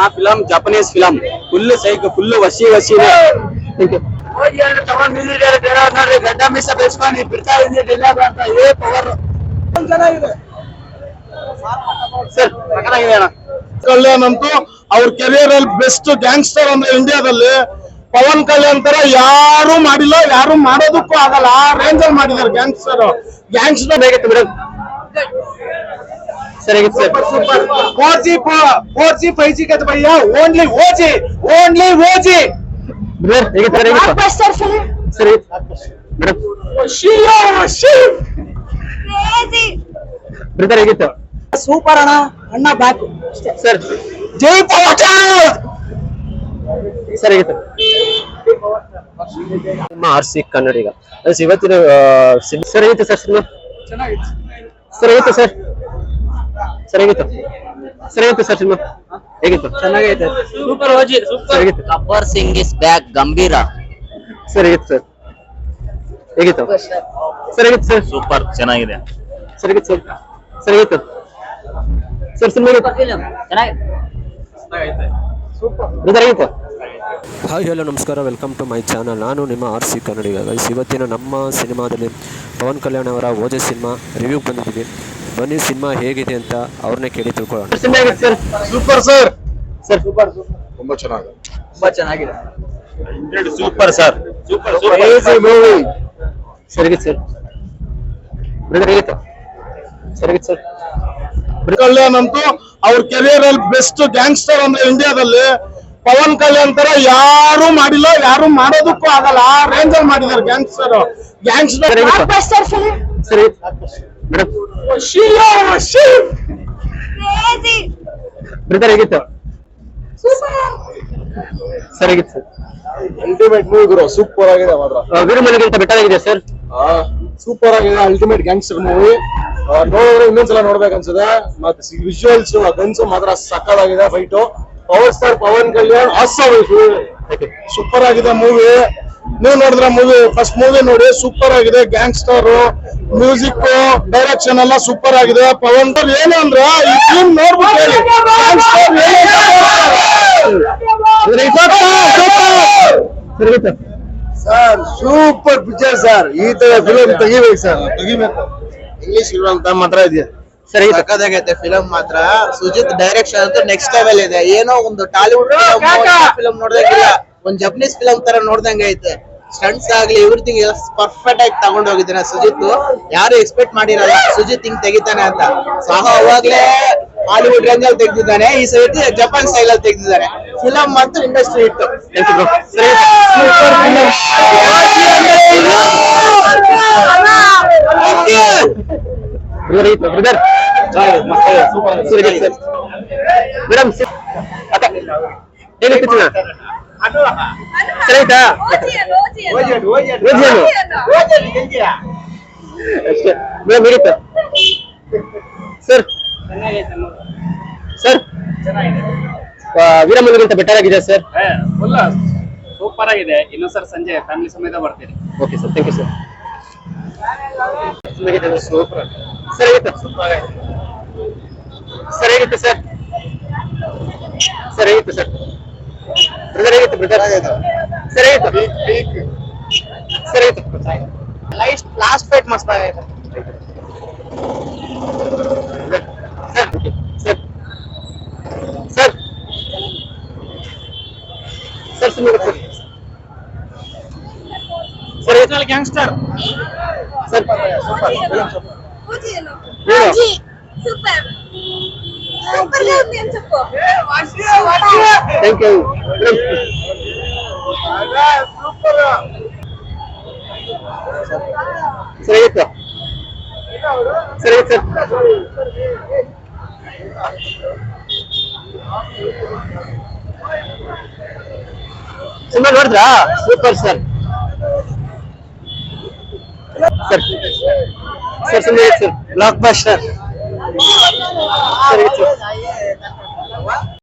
ಆ film Japanese film. Full psych full ವಸಿ ವಸಿನೇ ಯು ಹೋಗಿ ತಗೊಂಡ್ ನಿಂತಿದ್ದಾರೆ ಬೇರೆ ನೋಡ್ರಿ ಗಡ್ಡ ಮೀಸ ಬೆಳೆಸ್ಕೊಂಡು ಬಿಡ್ತಾ ಇದ್ದೀನಿ ಅಂತ ಏ ಪವರ್. ಚೆನ್ನಾಗಿದೆ. ಸರ್ ಅಣ್ಣ. ಅವ್ರ ಕೆರಿಯರ್ ಅಲ್ಲಿ ಬೆಸ್ಟ್ ಗ್ಯಾಂಗ್ಸ್ಟರ್ ಅಂದ್ರೆ ಇಂಡಿಯಾದಲ್ಲಿ ಪವನ್ ಕಲ್ಯಾಣ್ ತರ ಯಾರು ಮಾಡಿಲ್ಲ ಯಾರು ಮಾಡೋದಕ್ಕೂ ಆಗಲ್ಲ. ಆ ರೇಂಜ್ ಅಲ್ಲಿ ಮಾಡಿದಾರೆ ಗ್ಯಾಂಗ್ಸ್ಟರ್ ಗ್ಯಾಂಗ್ಸ್ಟರ್ ಹೇಗಿತ್ತು madam ಸರಿಯಾಗಿತ್ತು sir. Four G four G five G ಕತ್ bhaiya only OG only OG. Brother sir brother ಹೇಗಿತ್ತು? ಸೂಪರ್ ಅಣ್ಣ. ಅಣ್ಣ ಬ್ಯಾಕ್ ಸರ್. ಜೈ ಸರಿ ನಿಮ್ಮ ಆರ್ ಸಿ ಕನ್ನಡಿಗ ಇವತ್ತಿನ ಸರಿ ಸರ್ ಸಿನಿಮಾ? ಸರ್ ಹೇಗಿತ್ತು ಸರ್? ಸರ್ ಹೇಗಿತ್ತು? ಸರ್ ಹೇಗಿತ್ತು ಸರ್ ಸಿನಿಮಾ? ಹೇಗಿತ್ತು? ಚೆನ್ನಾಗೈತೆ. ಸೂಪರ್ ಓಜಿ ಸೂಪರ್ ಹೇಗಿತ್ತು? ಗಬ್ಬರ್ ಸಿಂಗ್ ಇಸ್ ಬ್ಯಾಕ್ ಗಂಭೀರ. ಸರ್ ಹೇಗಿತ್ತು ಸರ್? ಹೇಗಿತ್ತು? ಸರ್ ಹೇಗಿತ್ತು ಸರ್? ಸೂಪರ್ ಚೆನ್ನಾಗಿದೆ. ಸರ್ ಹೇಗಿತ್ತು ಸರ್? ಸರ್ ಹೇಗಿತ್ತು? ಸರ್ ಸಿನಿಮಾ ಬ್ರದರ್ ಹೇಗಿತ್ತು? ಹಾಯ್ ಹಲೋ ನಮಸ್ಕಾರ. ವೆಲ್ಕಮ್ ಟು ಮೈ ಚಾನಲ್ ನಾನು ನಿಮ್ಮ ಆರ್ ಸಿ ಕನ್ನಡಿಗ. ಇವತ್ತಿನ ನಮ್ಮ ಸಿನಿಮಾದಲ್ಲಿ ಪವನ್ ಕಲ್ಯಾಣ್ ಅವರ ಓಜೆ ಸಿನಿಮಾ ರಿವ್ಯೂ ಬಂದಿದ್ದೀವಿ. ಬನ್ನಿ ಸಿನಿಮಾ ಹೇಗಿದೆ ಅಂತ ಅವ್ರನ್ನೇ ಕೇಳಿ ತಿಳ್ಕೊಳ್ಳೋಣ. Super sir. ಸರ್ ಸೂಪರ್ ತುಂಬಾ ಚೆನ್ನಾಗಿ ತುಂಬಾ ಚೆನ್ನಾಗಿದೆ. Super sir. Super movie sir ಹೇಗಿತ್ತು ಸರ್? ಬ್ರದರ್ ಹೇಗಿತ್ತು ಸರ್ ಕಲ್ಯಾಣ್ ಅಂತೂ ಅವ್ರ ಕೆರಿಯರ್ ಅಲ್ಲಿ ಬೆಸ್ಟ್ ಗ್ಯಾಂಗ್ಸ್ಟರ್ ಅಂದ್ರೆ ಇಂಡಿಯಾದಲ್ಲಿ ಪವನ್ ಕಲ್ಯಾಣ್ ತರ ಯಾರು ಮಾಡಿಲ್ಲ ಯಾರು ಮಾಡೋದಕ್ಕೂ ಆಗಲ್ಲ. ಆ ರೇಂಜ್ ಅಲ್ಲಿ ಮಾಡಿದ್ದಾರೆ ಗ್ಯಾಂಗ್ಸ್ಟರ್ ಗ್ಯಾಂಗ್ಸ್ಟರ್ ಸರಿ? ಬ್ರದರ್ ಹೇಗಿತ್ತು? ಸರ್ ಹೇಗಿತ್ತು? ಸರ್ ಅಲ್ಟಿಮೇಟ್ ಮೂವಿ ಗುರು ಸೂಪರ್ ಆಗಿದೆ ಮಾತ್ರ. ವೀರಮಲ್ಲಿಗಿಂತ ಬೆಟರ್ ಆಗಿದೆ ಸರ್ ಸೂಪರ್ ಆಗಿದೆ ಅಲ್ಟಿಮೇಟ್ ಗ್ಯಾಂಗ್ಸ್ಟರ್ ಮೂವಿ ನೋಡಿದ್ರೆ ಇನ್ನೊಂದ್ಸಲ ನೋಡ್ಬೇಕು ಅನ್ಸುತ್ತೆ. ಮತ್ತೆ ವಿಜುವಲ್ಸ್ ಗನ್ಸ್ ಮಾತ್ರ ಸಕ್ಕತ್ತಾಗಿದೆ fight power star Pavan Kalyan awesome super ಆಗಿದೆ ಮೂವಿ ನೀವು ನೋಡಿದ್ರ ಮೂವಿ ಫಸ್ಟ್ ಮೂವಿ ನೋಡಿ ಸೂಪರ್ ಆಗಿದೆ. ಗ್ಯಾಂಗ್ಸ್ಟರ್ ಮ್ಯೂಸಿಕ್ ಡೈರೆಕ್ಷನ್ ಎಲ್ಲ ಸೂಪರ್ ಆಗಿದೆ. ಪವನ್ ಸರ್ ಏನು ಅಂದ್ರೆ ಈ ಫಿಲ್ಮ್ ನೋಡ್ಬಿಟ್ಟು ಹೇಳಿ. Sir sir super picture sir. ಈ ತರ ಫಿಲಮ್ ತೆಗಿಬೇಕು ಸರ್. ತೆಗಿಬೇಕು ಇಂಗ್ಲಿಷ್ ಇರುವಂತ ಅಂತ ಮಾತ್ರ ಇದೆಯಾ ಸರಿ ಸಕ್ಕದಾಗೈತೆ ಫಿಲಂ ಮಾತ್ರ. ಸುಜಿತ್ ಡೈರೆಕ್ಷನ್ ಅಂತೂ ನೆಕ್ಸ್ಟ್ ಲೆವೆಲ್ ಇದೆ. ಏನೋ ಒಂದು ಟಾಲಿವುಡ್ ಫಿಲಂ ನೋಡ್ದಂಗಿಲ್ಲ ಒಂದ್ ಜಪನೀಸ್ ಫಿಲಂ ತರ ನೋಡ್ದಂಗೆ ಐತೆ ಸ್ಟಂಟ್ಸ್ ಆಗ್ಲಿ ಎವ್ರಿಥಿಂಗ್ ಎಲ್ಲ ಪರ್ಫೆಕ್ಟ್ ಆಗಿ ತಗೊಂಡ್ ಹೋಗಿದ್ದಾನೆ ಸುಜಿತ್. ಯಾರು ಎಕ್ಸ್ಪೆಕ್ಟ್ ಮಾಡಿರಲ್ಲ ಸುಜಿತ್ ಹಿಂಗ್ ತೆಗಿತಾನೆ ಅಂತ. ಸಹ ಅವಾಗ್ಲೇ ಹಾಲಿವುಡ್ ರೇಂಜ್ ಅಲ್ಲಿ ತೆಗ್ದಿದ್ದಾನೆ ಈ ಸೈಡ್ ಜಪಾನ್ ಸ್ಟೈಲ್ ಅಲ್ಲಿ ತೆಗ್ದಿದ್ದಾನೆ. ಫಿಲಂ ಮತ್ತು ಇಂಡಸ್ಟ್ರಿ ಸರ್ ಮೇಡಮ್ ಅಕ್ಕ ಹೇಗಿತ್ತು ಚಿನ್ನ ಸರ್ ಆಯ್ತಾ ಅಷ್ಟೇ. ಮೇಡಮ್ ಹೇಗಿತ್ತು ಸರ್. ಸರ್. ವೀರಮಲ್ಲಿಗಿಂತ ಬೆಟರ್ ಆಗಿದೆ ಸರ್. ಸೂಪರ್ ಆಗಿದೆ. ಇನ್ನೊಂದ್ಸರಿ ಸಂಜೆ ಫ್ಯಾಮಿಲಿ ಸಮೇತ ಬರ್ತೀರಿ. Okay sir thank you sir super sir ಹೇಗಿತ್ತು? ಸರ್ ಹೇಗಿತ್ತು ಸರ್? ಸರ್ ಹೇಗಿತ್ತು ಸರ್? ಬ್ರದರ್ ಹೇಗಿತ್ತು ಬ್ರದರ್ ಸರ್ ಹೇಗಿತ್ತು ಸರ್ ಹೇಗಿತ್ತು ಲಾಸ್ಟ್ ಫೈಟ್ ಮಸ್ತ್ ಆಗೈತೆ ಸರ್ ಸರ್ ಸರ್ ಸರ್ ಸುಮ್ಮನೆ ಸರ್ ಸರ್ ಹೇಗಿತ್ತು gangster sir OG super super ಅಂತ చెప్పు ಥ್ಯಾಂಕ್ ಯು ಸರ್ ಹೇಗಿತ್ತು ಸರ್ ಹೇಗಿತ್ತು ಸರ್ ಸಿನಿಮಾ ನೋಡಿದ್ರಾ super sir sir sir cinema sir blockbuster ስርጭት